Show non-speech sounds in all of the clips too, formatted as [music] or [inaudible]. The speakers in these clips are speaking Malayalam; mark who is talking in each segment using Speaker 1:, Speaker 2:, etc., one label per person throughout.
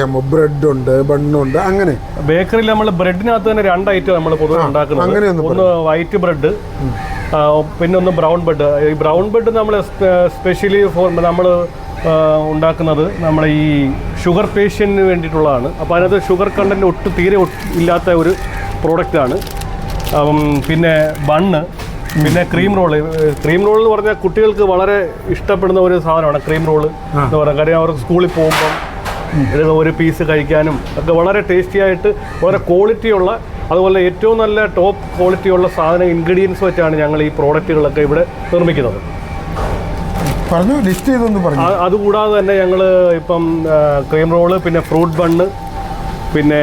Speaker 1: അറിയാമോ ബ്രെഡ് ഉണ്ട് ബണ്ണുണ്ട് അങ്ങനെ.
Speaker 2: ബേക്കറിയിൽ നമ്മൾ ബ്രെഡിനകത്ത് തന്നെ രണ്ട് ഐറ്റം നമ്മൾ പൊതുവെ ഉണ്ടാക്കുന്നത്. ഒന്ന് വൈറ്റ് ബ്രെഡ് പിന്നെ ഒന്ന് ബ്രൗൺ ബ്രെഡ്. ഈ ബ്രൗൺ ബ്രെഡ് നമ്മൾ സ്പെഷ്യലി ഫോർ നമ്മൾ ഉണ്ടാക്കുന്നത് നമ്മുടെ ഈ ഷുഗർ പേഷ്യന്റിന് വേണ്ടിയിട്ടുള്ളതാണ്. അപ്പോൾ അതിനകത്ത് ഷുഗർ കണ്ടന്റ് ഒട്ടും തീരെ ഇല്ലാത്ത ഒരു പ്രോഡക്റ്റാണ് പിന്നെ ബണ്ണ് പിന്നെ ക്രീം റോൾ. ക്രീം റോൾ എന്ന് പറഞ്ഞാൽ കുട്ടികൾക്ക് വളരെ ഇഷ്ടപ്പെടുന്ന ഒരു സാധനമാണ് ക്രീം റോൾ എന്ന് പറയുന്നത്. കാര്യം അവർ സ്കൂളിൽ പോകുമ്പം ഇത് ഒരു പീസ് കഴിക്കാനും ഒക്കെ വളരെ ടേസ്റ്റി ആയിട്ട് വളരെ ക്വാളിറ്റിയുള്ള അതുപോലെ ഏറ്റവും നല്ല ടോപ്പ് ക്വാളിറ്റിയുള്ള സാധന ഇൻഗ്രീഡിയൻസ് വെച്ചാണ് ഞങ്ങൾ ഈ പ്രോഡക്റ്റുകളൊക്കെ ഇവിടെ നിർമ്മിക്കുന്നത്.
Speaker 1: പറഞ്ഞു ലിസ്റ്റ് ചെയ്തൊന്ന് പറഞ്ഞു.
Speaker 2: അതുകൂടാതെ തന്നെ ഞങ്ങൾ ഇപ്പം ക്രീം റോൾ പിന്നെ ഫ്രൂട്ട് ബണ്ണ് പിന്നെ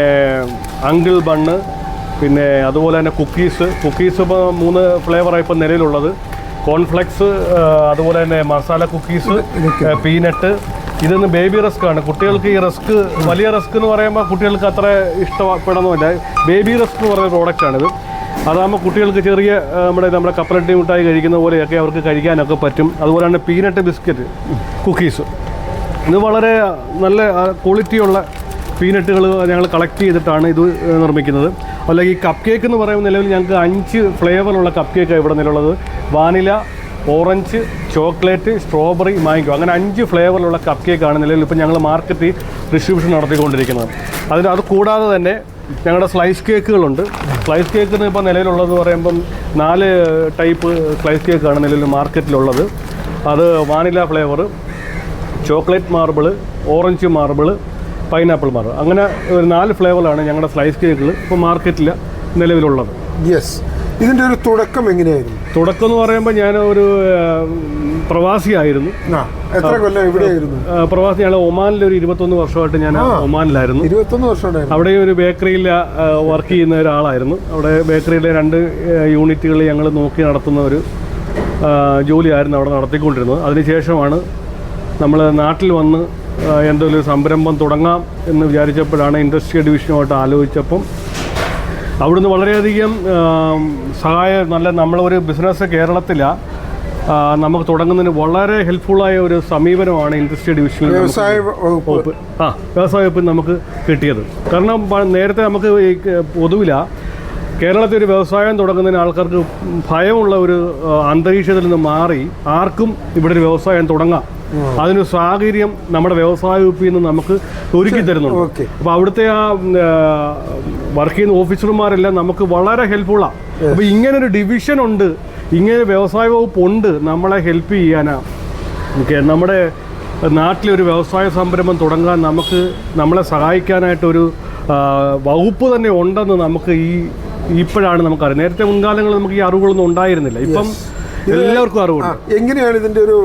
Speaker 2: അങ്കിൾ ബണ്ണ് പിന്നെ അതുപോലെ തന്നെ കുക്കീസ് കുക്കീസ് ഇപ്പോൾ മൂന്ന് ഫ്ലേവറാണ് ഇപ്പം നിലവിലുള്ളത്. കോൺഫ്ലെക്സ് അതുപോലെ തന്നെ മസാല കുക്കീസ് പീനട്ട് ഇതൊന്ന് ബേബി റിസ്ക് ആണ്. കുട്ടികൾക്ക് ഈ റിസ്ക് വലിയ റിസ്ക് എന്ന് പറയുമ്പോൾ കുട്ടികൾക്ക് അത്ര ഇഷ്ടപ്പെടണമെന്നില്ല ബേബി റിസ്ക് എന്ന് പറയുന്ന പ്രോഡക്റ്റാണിത് അതാകുമ്പോൾ കുട്ടികൾക്ക് ചെറിയ നമ്മുടെ നമ്മുടെ കപ്പലട്ടി മിഠായി കഴിക്കുന്ന പോലെയൊക്കെ അവർക്ക് കഴിക്കാനൊക്കെ പറ്റും. അതുപോലെ തന്നെ പീനട്ട് ബിസ്ക്കറ്റ് കുക്കീസ് ഇത് വളരെ നല്ല ക്വാളിറ്റിയുള്ള പീനട്ടുകൾ ഞങ്ങൾ കളക്ട് ചെയ്തിട്ടാണ് ഇത് നിർമ്മിക്കുന്നത്. അല്ലെങ്കിൽ ഈ കപ്പ് കേക്ക് എന്ന് പറയുന്ന നിലവിൽ ഞങ്ങൾക്ക് അഞ്ച് ഫ്ലേവറുള്ള കപ്പ് കേക്കാണ് ഇവിടെ നിലവിലുള്ളത്. Vanilla orange chocolate strawberry mango അങ്ങനെ അഞ്ച് ഫ്ലേവറിലുള്ള കപ്പ് കേക്കാണ് നിലവിൽ ഇപ്പോൾ ഞങ്ങൾ മാർക്കറ്റിൽ ഡിസ്ട്രിബ്യൂഷൻ നടത്തിക്കൊണ്ടിരിക്കുന്നത്. അതിന് അത് കൂടാതെ തന്നെ ഞങ്ങളുടെ സ്ലൈസ് കേക്കുകളുണ്ട്. സ്ലൈസ് കേക്കിന് ഇപ്പോൾ നിലവിലുള്ളത് പറയുമ്പം നാല് ടൈപ്പ് സ്ലൈസ് കേക്കാണ് നിലവിൽ മാർക്കറ്റിലുള്ളത്. അത് vanilla flavour chocolate marble orange marble pineapple marble അങ്ങനെ ഒരു നാല് ഫ്ലേവറാണ് ഞങ്ങളുടെ സ്ലൈസ് കേക്കുകൾ ഇപ്പോൾ മാർക്കറ്റിൽ നിലവിലുള്ളത്.
Speaker 1: യെസ് ഇതിന്റെ ഒരു തുടക്കം എങ്ങനെയായിരുന്നു?
Speaker 2: തുടക്കം എന്ന് പറയുമ്പോൾ ഞാൻ ഒരു പ്രവാസിയായിരുന്നു.
Speaker 1: എത്ര കൊല്ലം എവിടെയായിരുന്നു?
Speaker 2: ആയിരുന്നു പ്രവാസി ഞാൻ ഒമാനിൽ ഒരു ഇരുപത്തൊന്ന് വർഷമായിട്ട് ഞാൻ ഒമാനിലായിരുന്നു.
Speaker 1: ഇരുപത്തൊന്ന് വർഷം
Speaker 2: അവിടെ ഒരു ബേക്കറിയിൽ വർക്ക് ചെയ്യുന്ന ഒരാളായിരുന്നു. അവിടെ ബേക്കറിയിലെ രണ്ട് യൂണിറ്റുകൾ ഞങ്ങൾ നോക്കി നടത്തുന്ന ഒരു ജോലിയായിരുന്നു അവിടെ നടത്തിക്കൊണ്ടിരുന്നത്. അതിനുശേഷമാണ് നമ്മൾ നാട്ടിൽ വന്ന് എന്തോ എന്തെങ്കിലും ഒരു സംരംഭം തുടങ്ങാം എന്ന് വിചാരിച്ചപ്പോഴാണ് ഇൻഡസ്ട്രിയൽ ഡിവിഷനുമായിട്ട് ആലോചിച്ചപ്പം അവിടുന്ന് വളരെയധികം സഹായം നല്ല നമ്മളൊരു ബിസിനസ് കേരളത്തിലാണ് നമുക്ക് തുടങ്ങുന്നതിന് വളരെ ഹെൽപ്ഫുള്ളായ ഒരു സമീപനമാണ് ഇൻഡസ്ട്രി ഡിവിഷനിൽ നമുക്ക്
Speaker 1: വ്യവസായ വകുപ്പ്.
Speaker 2: ആ വ്യവസായ വകുപ്പ് നമുക്ക് കിട്ടിയത്. കാരണം നേരത്തെ നമുക്ക് പൊതുവില കേരളത്തിൽ ഒരു വ്യവസായം തുടങ്ങുന്നതിന് ആൾക്കാർക്ക് ഭയമുള്ള ഒരു അന്തരീക്ഷത്തിൽ നിന്ന് മാറി ആർക്കും ഇവിടെ ഒരു വ്യവസായം തുടങ്ങാം. അതിനൊരു സാഹചര്യം നമ്മുടെ വ്യവസായ വകുപ്പിൽ നിന്ന് നമുക്ക് ഒരുക്കി തരുന്നുണ്ട്.
Speaker 1: അപ്പൊ
Speaker 2: അപ്പോൾ അവിടുത്തെ ആ വർക്ക് ചെയ്യുന്ന ഓഫീസർമാരെല്ലാം നമുക്ക് വളരെ ഹെൽപ്ഫുള്ളാണ് അപ്പോൾ ഒരു ഡിവിഷൻ ഉണ്ട് ഇങ്ങനെ വ്യവസായ വകുപ്പ് ഉണ്ട് നമ്മളെ ഹെൽപ്പ് ചെയ്യാനാ. ഓക്കെ നമ്മുടെ നാട്ടിലൊരു വ്യവസായ സംരംഭം തുടങ്ങാൻ നമുക്ക് നമ്മളെ സഹായിക്കാനായിട്ടൊരു ഒരു വകുപ്പ് തന്നെ ഉണ്ടെന്ന് നമുക്ക് ഈ ഇപ്പോഴാണ് നമുക്കറിയാം നേരത്തെ മുൻകാലങ്ങളിൽ നമുക്ക് ഈ അറിവുകളൊന്നും ഉണ്ടായിരുന്നില്ല. ഇപ്പം എല്ലാവർക്കും അറിവുണ്ട്.
Speaker 1: എങ്ങനെയാണ് ഇതിന്റെ ഒരു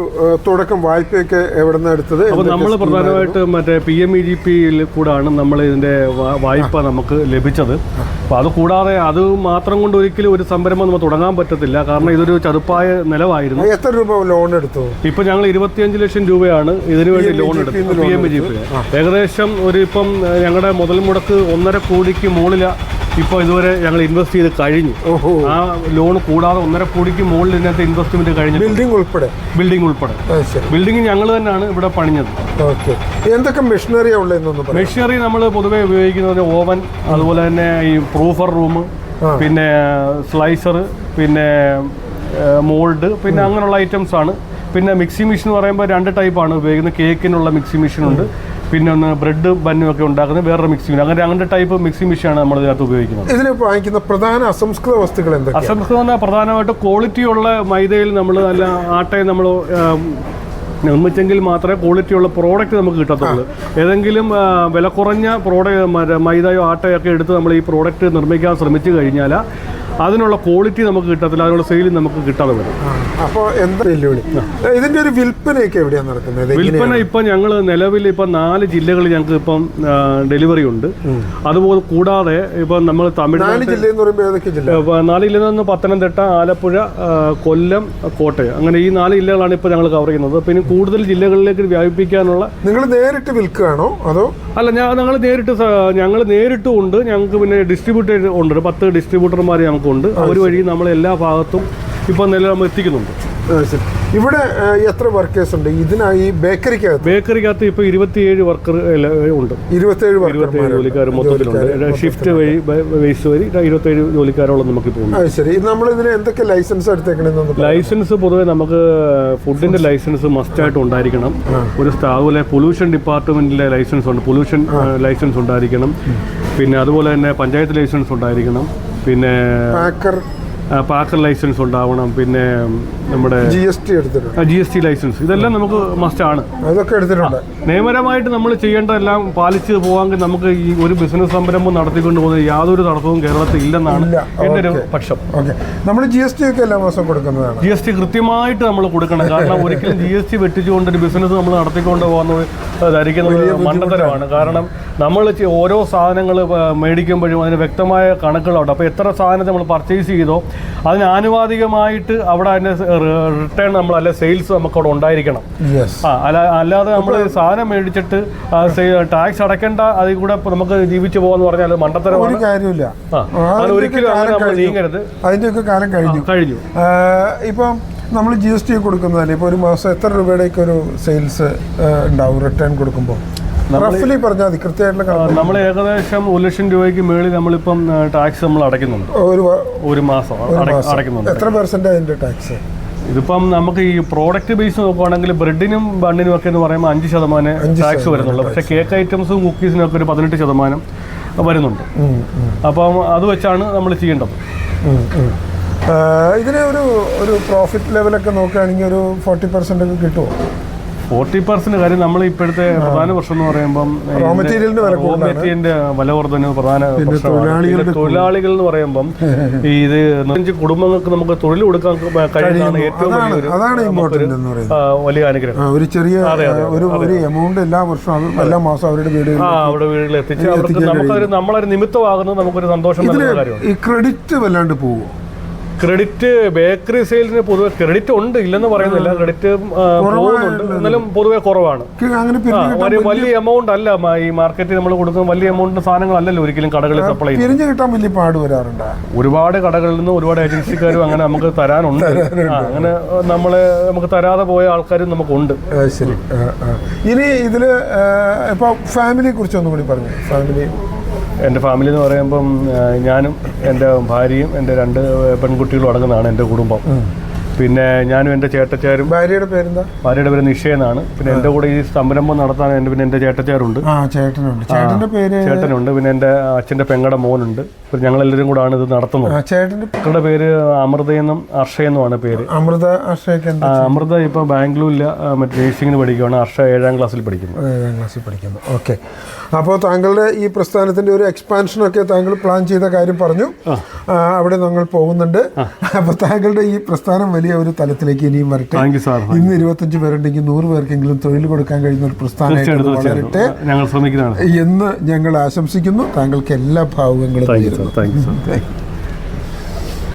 Speaker 1: തുടക്കം വായ്പയൊക്കെ എവിടെ നിന്ന് എടുത്തത്
Speaker 2: അപ്പോൾ നമ്മൾ പ്രധാനമായിട്ട് മറ്റേ പി എം ഇ ജി പിയിൽ കൂടാണ് നമ്മൾ ഇതിന്റെ വായ്പ നമുക്ക് ലഭിച്ചത്. അപ്പോൾ അത് കൂടാതെ അത് മാത്രം കൊണ്ട് ഒരിക്കലും ഒരു സംരംഭം നമുക്ക് തുടങ്ങാൻ പറ്റത്തില്ല. കാരണം ഇതൊരു ചതുപ്പായ നിലവായിരുന്നു.
Speaker 1: എത്ര രൂപ ലോൺ എടുത്തു?
Speaker 2: ഇപ്പോൾ ഞങ്ങൾ ഇരുപത്തിയഞ്ച് ലക്ഷം രൂപയാണ് ഇതിനു വേണ്ടി ലോൺ എടുത്തത്. P M E G P ഏകദേശം ഒരു ഇപ്പം ഞങ്ങളുടെ മുതൽ മുടക്ക് ഒന്നര കോടിക്ക് മുകളിൽ ഇപ്പോൾ ഇതുവരെ ഞങ്ങൾ ഇൻവെസ്റ്റ് ചെയ്ത് കഴിഞ്ഞു.
Speaker 1: ഓഹോ.
Speaker 2: ആ ലോൺ കൂടാതെ ഒന്നര കോടിക്ക് മുകളിൽ ഇതിനകത്ത് ഇൻവെസ്റ്റ്മെന്റ് കഴിഞ്ഞു
Speaker 1: ബിൽഡിംഗ് ഉൾപ്പെടെ?
Speaker 2: ബിൽഡിംഗ് ഉൾപ്പെടെ.
Speaker 1: ശരി.
Speaker 2: ബിൽഡിംഗ് ഞങ്ങൾ തന്നെയാണ് ഇവിടെ പണിഞ്ഞത്.
Speaker 1: ഓക്കെ. എന്തൊക്കെ മെഷീനറിയാ ഉള്ളതെന്നൊന്ന് പറയാം
Speaker 2: മെഷീനറി നമ്മൾ പൊതുവെ ഉപയോഗിക്കുന്നത് ഓവൻ അതുപോലെ തന്നെ ഈ പ്രൂഫർ റൂം പിന്നെ സ്ലൈസർ പിന്നെ മോൾഡ് പിന്നെ അങ്ങനെയുള്ള ഐറ്റംസ് ആണ്. പിന്നെ മിക്സി മെഷീൻ എന്ന് പറയുമ്പോൾ രണ്ട് ടൈപ്പാണ് ഉപയോഗിക്കുന്നത്. കേക്കിനുള്ള മിക്സി മെഷീൻ ഉണ്ട്. പിന്നെ ഒന്ന് ബ്രെഡ് ബന്നും ഒക്കെ ഉണ്ടാക്കുന്ന വേറൊരു മിക്സി മെഷീൻ അങ്ങനെ അങ്ങനത്തെ ടൈപ്പ് മിക്സി മെഷീനാണ് നമ്മൾ ഇതിനകത്ത് ഉപയോഗിക്കുന്നത്.
Speaker 1: ഇതിന് വാങ്ങിക്കുന്ന പ്രധാന അസംസ്കൃത വസ്തുക്കൾ എന്തൊക്കെയാണ്?
Speaker 2: അസംസ്കൃതം എന്നാൽ പ്രധാനമായിട്ട് ക്വാളിറ്റിയുള്ള മൈദയിൽ നമ്മൾ നല്ല ആട്ടയെ നമ്മൾ നിർമ്മിച്ചെങ്കിൽ മാത്രമേ ക്വാളിറ്റി ഉള്ള പ്രോഡക്റ്റ് നമുക്ക് കിട്ടത്തുള്ളൂ. ഏതെങ്കിലും വില കുറഞ്ഞ പ്രോഡക്റ്റ് മൈദയോ ആട്ടയോ ഒക്കെ എടുത്ത് നമ്മൾ ഈ പ്രോഡക്റ്റ് നിർമ്മിക്കാൻ ശ്രമിച്ചു കഴിഞ്ഞാൽ അതിനുള്ള ക്വാളിറ്റി നമുക്ക് കിട്ടത്തില്ല അതിനുള്ള സെയിൽ നമുക്ക് കിട്ടാതെ വരും.
Speaker 1: അപ്പോൾ എന്താ വെല്ലുവിളി? ഇതിന്റെ ഒരു വിൽപ്പനയൊക്കെ എവിടെയാണ് നടക്കുന്നത്?
Speaker 2: വിൽപ്പന ഇപ്പം ഞങ്ങൾ നിലവിൽ ഇപ്പം നാല് ജില്ലകളിൽ ഞങ്ങൾക്ക് ഇപ്പം ഡെലിവറി ഉണ്ട്. അതുപോലെ കൂടാതെ ഇപ്പം നമ്മൾ തമിഴ്നാട്
Speaker 1: നാല് ജില്ല എന്ന് പറയുമ്പോൾ ഏതൊക്കെ ജില്ല?
Speaker 2: നാല് ജില്ലയിൽ നിന്ന് പത്തനംതിട്ട ആലപ്പുഴ കൊല്ലം കോട്ടയം. അങ്ങനെ ഈ നാല് ജില്ലകളാണ് ഇപ്പോൾ ഞങ്ങൾ കവർ ചെയ്യുന്നത്. പിന്നെ കൂടുതൽ ജില്ലകളിലേക്ക് വ്യാപിപ്പിക്കാനുള്ള
Speaker 1: നിങ്ങൾ നേരിട്ട് വിൽക്കുകയാണോ? അതോ?
Speaker 2: അല്ല ഞാൻ ഞങ്ങൾ നേരിട്ട് ഞങ്ങൾ നേരിട്ടും ഉണ്ട്. ഞങ്ങൾക്ക് പിന്നെ ഡിസ്ട്രിബ്യൂട്ടർ ഉണ്ട്. പത്ത് ഡിസ്ട്രിബ്യൂട്ടർമാർ ഞങ്ങൾക്കുണ്ട് അവർ വഴി നമ്മൾ എല്ലാ ഭാഗത്തും ഇപ്പം നില നമ്മൾ എത്തിക്കുന്നുണ്ട്.
Speaker 1: ഇവിടെ എത്ര വർക്കേഴ്സ് ഉണ്ട്? ഇതിനായി ബേക്കറിക്കകത്ത്
Speaker 2: ബേക്കറിക്കകത്ത് ഇപ്പോൾ ഇരുപത്തിയേഴ് വർക്കർ ഉണ്ട്. ഇരുപത്തിയേഴ് ജോലിക്കാർ മൊത്തത്തിലുണ്ട്. ഷിഫ്റ്റ് വഴി വേസ്റ്റ് വഴി ഇരുപത്തിയേഴ് ജോലിക്കാരോളം നമുക്ക് ഉണ്ട്.
Speaker 1: ശരി. നമ്മൾ ഇതിന് എന്തൊക്കെ ലൈസൻസ്
Speaker 2: ലൈസൻസ് പൊതുവെ നമുക്ക് ഫുഡിന്റെ ലൈസൻസ് മസ്റ്റ് ആയിട്ട് ഉണ്ടായിരിക്കണം. ഒരു സ്ഥാപനം പൊല്യൂഷൻ ഡിപ്പാർട്ട്മെന്റിലെ ലൈസൻസ് ഉണ്ട്. പൊല്യൂഷൻ ലൈസൻസ് ഉണ്ടായിരിക്കണം. പിന്നെ അതുപോലെ തന്നെ പഞ്ചായത്ത് ലൈസൻസ് ഉണ്ടായിരിക്കണം. പിന്നെ
Speaker 1: പാക്കർ
Speaker 2: ലൈസൻസ് ഉണ്ടാവണം പിന്നെ നമ്മുടെ
Speaker 1: ജി എസ് ടി എടുത്തിട്ടുണ്ട്.
Speaker 2: G S T licence. ഇതെല്ലാം നമുക്ക് മസ്റ്റ് ആണ്.
Speaker 1: അതൊക്കെ എടുത്തിട്ടുണ്ട്.
Speaker 2: നിയമപരമായിട്ട് നമ്മൾ ചെയ്യേണ്ട എല്ലാം പാലിച്ച് പോകാമെങ്കിൽ നമുക്ക് ഈ ഒരു ബിസിനസ് സംരംഭം നടത്തിക്കൊണ്ട് പോകുന്ന യാതൊരു തടസ്സവും കേരളത്തിൽ ഇല്ലെന്നാണ്
Speaker 1: ഇല്ല,
Speaker 2: എന്റെ ഒരു. പക്ഷം.
Speaker 1: ഓക്കെ നമ്മൾ ജി എസ് ടി ഒക്കെ എല്ലാ മാസം കൊടുക്കുന്നതാണ്.
Speaker 2: ജി എസ് ടി കൃത്യമായിട്ട് നമ്മൾ കൊടുക്കണം. കാരണം ഒരിക്കലും ജി എസ് ടി വെട്ടിച്ചുകൊണ്ട് ഒരു ബിസിനസ് നമ്മൾ നടത്തിക്കൊണ്ട് പോകുന്നത് ധരിക്കുന്നത് മണ്ടത്തരമാണ്. കാരണം നമ്മൾ ഓരോ സാധനങ്ങൾ മേടിക്കുമ്പോഴും അതിന് വ്യക്തമായ കണക്കുകളുണ്ട്. അപ്പോൾ എത്ര സാധനം നമ്മൾ പർച്ചേസ് ചെയ്തോ അതിന് ആനുപാതികമായിട്ട് അവിടെ അതിന്റെ റിട്ടേൺ നമ്മൾ അല്ല സെയിൽസ് നമുക്ക് അവിടെ ഉണ്ടായിരിക്കണം. ആ അല്ല അല്ലാതെ നമ്മൾ സാധനം മേടിച്ചിട്ട് ടാക്സ് അടയ്ക്കേണ്ട അതിൽ കൂടെ നമുക്ക് ജീവിച്ചു പോകാന്ന് പറഞ്ഞാൽ മണ്ടത്തരമാണ്.
Speaker 1: കാര്യമില്ല
Speaker 2: ഒരിക്കലും നീങ്ങരുത്.
Speaker 1: അതിന്റെയൊക്കെ കാലം കഴിഞ്ഞു.
Speaker 2: കഴിഞ്ഞു.
Speaker 1: ഇപ്പം നമ്മൾ ജി എസ് ടി കൊടുക്കുന്നതല്ലേ? ഇപ്പോൾ ഒരു മാസം എത്ര രൂപയുടെയൊക്കെ ഒരു സെയിൽസ് ഉണ്ടാവും റിട്ടേൺ കൊടുക്കുമ്പോൾ റഫ്ലി പറഞ്ഞാൽ മതി കൃത്യമായിട്ടുള്ള
Speaker 2: നമ്മൾ ഏകദേശം ഒരു ലക്ഷം രൂപയ്ക്ക് മേളിൽ നമ്മളിപ്പം ടാക്സ് നമ്മൾ അടയ്ക്കുന്നുണ്ട്.
Speaker 1: ഒരു
Speaker 2: ഒരു മാസം അട- അടയ്ക്കുന്നുണ്ട്.
Speaker 1: എത്ര പെർസെന്റ് അതിന്റെ ടാക്സ്
Speaker 2: ഇതിപ്പം നമുക്ക് ഈ പ്രോഡക്റ്റ് ബേസ് നോക്കുവാണെങ്കിൽ ബ്രെഡിനും ബണ്ണിനും ഒക്കെ എന്ന് പറയുമ്പോൾ അഞ്ച് ശതമാനം ടാക്സ് വരുന്നുള്ളൂ. പക്ഷേ കേക്ക് ഐറ്റംസും കുക്കീസിനും ഒക്കെ ഒരു പതിനെട്ട് ശതമാനം വരുന്നുണ്ട്. അപ്പം അത് വെച്ചാണ് നമ്മൾ ചെയ്യേണ്ടത്.
Speaker 1: ഇതിന് ഒരു ഒരു പ്രോഫിറ്റ് ലെവലൊക്കെ നോക്കുകയാണെങ്കിൽ ഒരു ഫോർട്ടി പെർസെന്റ് ഒക്കെ കിട്ടുമോ?
Speaker 2: ഫോർട്ടി പെർസെന്റ് കാര്യം നമ്മൾ ഇപ്പോഴത്തെ പ്രധാന പ്രശ്നം എന്ന് പറയുമ്പം
Speaker 1: Raw material ന്റെ വില
Speaker 2: റോ മെറ്റീരിയലിന്റെ വില വർധന പ്രധാന പ്രശ്നമാണ്. തൊഴിലാളികൾ എന്ന് പറയുമ്പം [laughs] ഇത് കുടുംബങ്ങൾക്ക് നമുക്ക് തൊഴിൽ കൊടുക്കാൻ കഴിയുന്നതാണ് ഏറ്റവും വലിയൊരു വലിയ അനുഗ്രഹം.
Speaker 1: ഒരു ചെറിയ ഒരു ഒരു എമൗണ്ട് എല്ലാ വർഷവും എല്ലാ മാസം അവരുടെ വീടുകളിൽ
Speaker 2: അവിടെ വീട്ടിൽ എത്തിച്ച് അവർക്ക് നമുക്കൊരു നമ്മളൊരു നിമിത്തമാകുന്നത് നമുക്കൊരു സന്തോഷം
Speaker 1: ഈ ക്രെഡിറ്റ് വല്ലാണ്ട് പോകുമോ
Speaker 2: ക്രെഡിറ്റ് ബേക്കറി സെയിൽസിന് പൊതുവെ ക്രെഡിറ്റ് ഉണ്ട് ഇല്ലെന്ന് പറയുന്നില്ല. ക്രെഡിറ്റ് പോകുന്നുണ്ട്. എന്നാലും. പൊതുവെ കുറവാണ്. ഒരു വലിയ എമൗണ്ട് അല്ല. ഈ മാർക്കറ്റിൽ നമ്മൾ കൊടുക്കുന്ന വലിയ എമൗണ്ടിന്റെ സാധനങ്ങളല്ലല്ലോ ഒരിക്കലും കടകളിൽ സപ്ലൈ
Speaker 1: പിരിഞ്ഞു കിട്ടാൻ വലിയ പാട് വരാറുണ്ട്.
Speaker 2: ഒരുപാട് കടകളിൽ നിന്ന് ഒരുപാട് ഏജൻസിക്കാരും അങ്ങനെ നമുക്ക് തരാനുണ്ട്. അങ്ങനെ നമ്മളെ നമുക്ക് തരാതെ പോയ ആൾക്കാരും നമുക്കുണ്ട്.
Speaker 1: ശരി. ഇനി ഇതിൽ ഇപ്പൊ ഫാമിലിയെ കുറിച്ച് ഒന്നും കൂടി പറഞ്ഞു. ഫാമിലി
Speaker 2: എന്റെ ഫാമിലി എന്ന് പറയുമ്പം ഞാനും എന്റെ ഭാര്യയും എന്റെ രണ്ട് പെൺകുട്ടികളും അടങ്ങുന്നതാണ് എന്റെ കുടുംബം. പിന്നെ ഞാനും എന്റെ ചേട്ടച്ചാരും
Speaker 1: ഭാര്യയുടെ പേരെന്താ?
Speaker 2: ഭാര്യയുടെ പേര് നിഷ എന്നാണ് പിന്നെ എന്റെ കൂടെ ഈ സംരംഭം നടത്താൻ എന്റെ പിന്നെ എന്റെ ചേട്ടച്ചാരുണ്ട്.
Speaker 1: ചേട്ടനുണ്ട്. പേര്?
Speaker 2: ചേട്ടനുണ്ട്. പിന്നെ എന്റെ അച്ഛന്റെ പെങ്ങടെ മോനുണ്ട്. പിന്നെ ഞങ്ങളെല്ലാവരും കൂടാണ് ഇത് നടത്തുന്നത്.
Speaker 1: ആ ചേട്ടന്റെ
Speaker 2: മക്കളുടെ പേര് അമൃതയെന്നും അർഷയെന്നുമാണ് പേര്.
Speaker 1: അമൃത അക്ഷയ്ക്ക്
Speaker 2: അമൃത ഇപ്പോൾ ബാംഗ്ലൂരിൽ മറ്റേ നേഴ്സിംഗിന് പഠിക്കുകയാണ് അർഷ ഏഴാം ക്ലാസ്സിൽ പഠിക്കുന്നു.
Speaker 1: ഏഴാം ക്ലാസ്സിൽ പഠിക്കുന്നു. ഓക്കെ. അപ്പോൾ താങ്കളുടെ ഈ പ്രസ്ഥാനത്തിന്റെ ഒരു എക്സ്പാൻഷനൊക്കെ താങ്കൾ പ്ലാൻ ചെയ്ത കാര്യം പറഞ്ഞു. അവിടെ ഞങ്ങൾ പോകുന്നുണ്ട്. അപ്പോൾ താങ്കളുടെ ഈ പ്രസ്ഥാനം വലിയ ഒരു തലത്തിലേക്ക് ഇനിയും വരട്ടെ. ഇന്ന് ഇരുപത്തഞ്ച് പേരുണ്ടെങ്കിൽ നൂറ് പേർക്കെങ്കിലും തൊഴിൽ കൊടുക്കാൻ കഴിയുന്ന ഒരു പ്രസ്ഥാനമായിട്ട് വളരട്ടെ. എന്ന് ഞങ്ങൾ ആശംസിക്കുന്നു. താങ്കൾക്ക് എല്ലാ ഭാവുകങ്ങളും
Speaker 2: താങ്ക് യു